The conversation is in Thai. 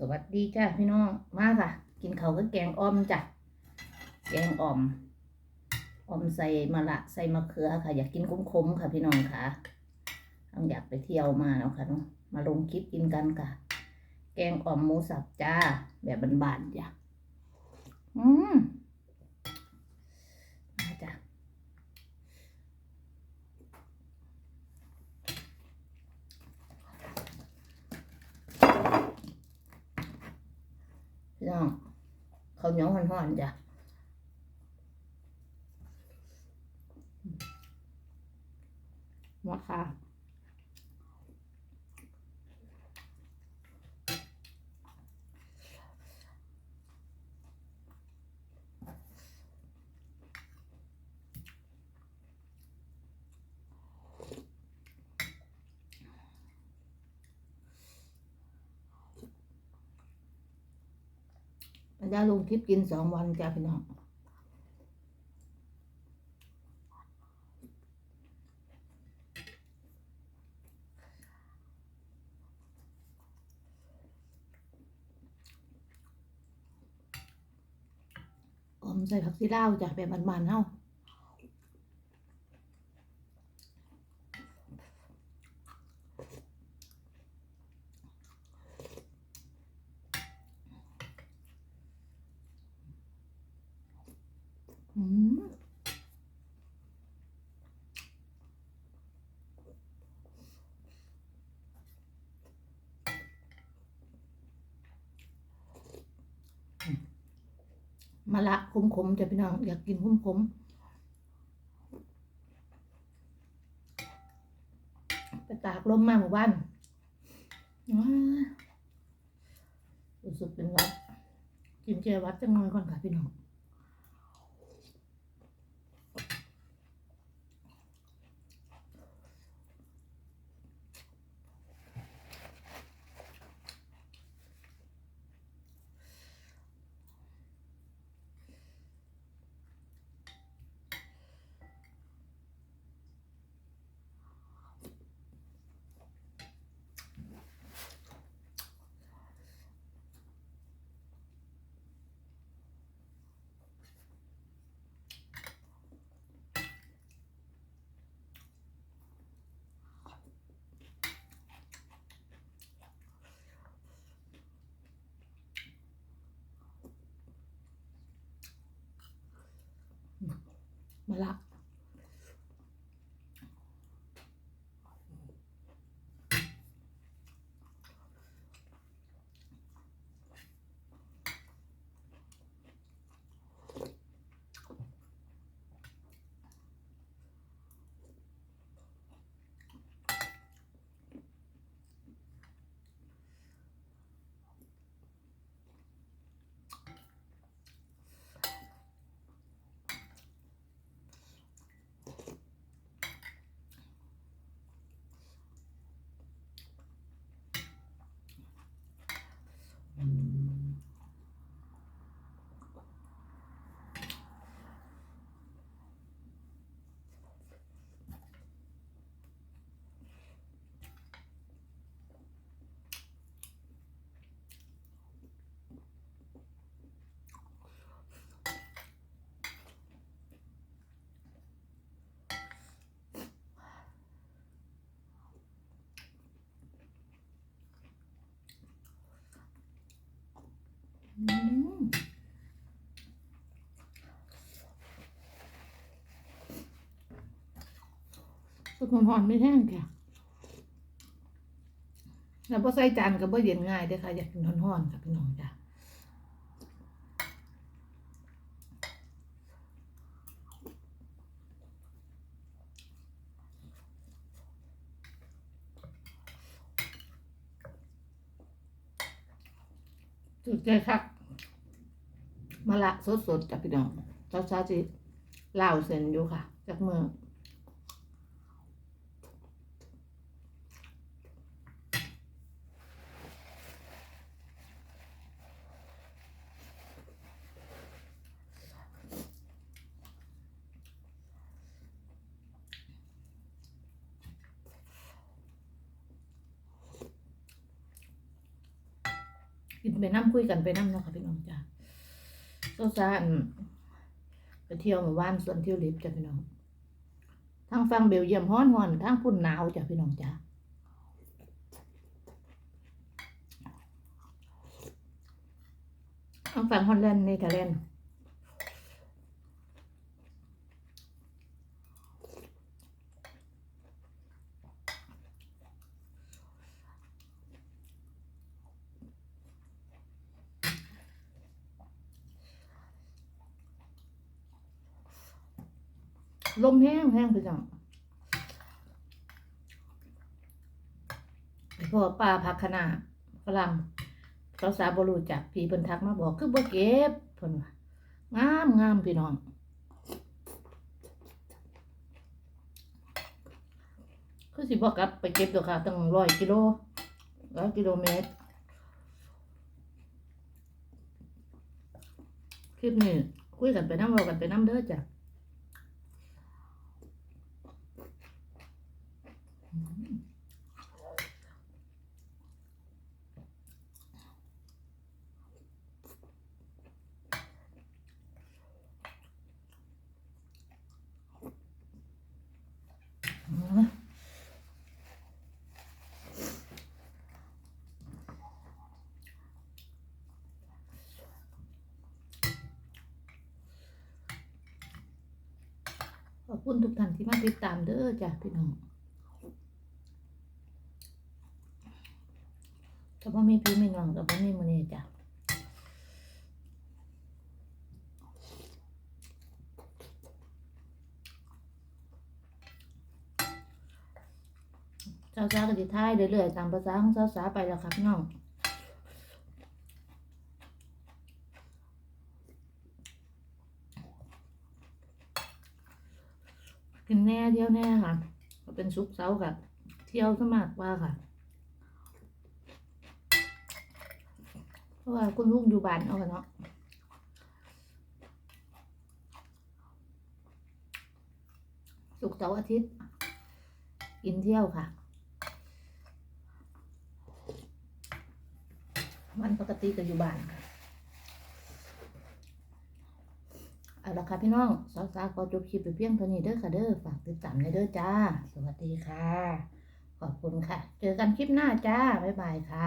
สวัสดีจ้าพี่น้อง มาค่ะ กินเขาก็แกงอ้อมจ้ะ แกงอ่อมอ่อมใส่มะละใส่มะเขือค่ะ อยากกินขมๆค่ะพี่น้องค่ะต้องอยากไปเที่ยวมาแล้วค่ะเนาะมาลงคลิปกินกันค่ะ แกงอ่อมหมูสับจ้า แบบบานๆจ้ะ อืมมาจ้ะพี่ น้องข้าวเหนียวห่อนๆจ้ะหมดค่ะ ได้ลงคลิปกินสองวันจ้าพี่น้องอมใส่ผักซีลาวจ้ะแบบมันๆเฮา อืมมะละขมๆจะพี่น้อง อยากกินขมๆไปตากลมมาหมู่บ้านอ้ารู้สึกเป็นวัดกินแก้หวัดจังเลยก่อนค่ะพี่น้อง ม สุดหอนไม่แห้งค่ะแล้วพอใส่จานก็บ่เย็นง่ายเด้อค่ะ อยากกินห่อนๆค่ะพี่น้องจ้ะจุดใจคัก มาละสดสดจากพี่น้องเช้าเช้าจีเหล่าเซนอยู่ค่ะ จากเมืองกินไปน้ำคุยกันไปน้ำเนาะค่ะพี่น้องจ้า โซซาอันไปเที่ยวหมู่บ้านสวนเที่ยวลิฟจ้ะพี่น้องทางฟังเบลเยียมฮ้อนฮ้อนทางพุ่นหนาวจ้ะพี่น้องจ้าทางฝั่งฮอลแลนด์เนเธอร์แลนด์ ลมแห้งแห้งไปจังพอป้าพักขนาฝรั่งเขาสาบรูจักพี่เพิ่นทักมาบอกคือบ่เก็บเพิ่นว่างามงามพี่น้องคือสิบอกกลับไปเก็บตัวค่ะตั้งร้อยกิโลร้อยกิโลเมตร คลิปนี้คุยกันไปน้ำเรากันไปน้ำเด้อจ้ะ ขอบคุณทุกท่านที่มาติดตามเด้อจ้ะพี่น้อง ถ้าพ่อมีพี่ม่น้องกับพ่อมีมือนี้จ้ะเจ้าสาวก็ติท้ายเรื่อยๆตามภาษาของเจ้าสาวไปแล้วครับพี่น้องกินแน่เที่ยวแน่ค่ะเป็นซุกเสาร์กับเที่ยวสมากกว่าค่ะ เพ ราะว่าคุณลูกอยู่บ้านเอาเนาะศุกเสาร์อาทิตย์ กินเที่ยวค่ะ วันปกติก็อยู่บ้านค่ะเอาละค่ะพี่น้องสาวสาวๆขอจบคลิปไปเพียงเท่านี้เด้อค่ะเด้อฝากติดตามในเด้อจ้า สวัสดีค่ะ ขอบคุณค่ะ เจอกันคลิปหน้าจ้า บ๊ายบายค่ะ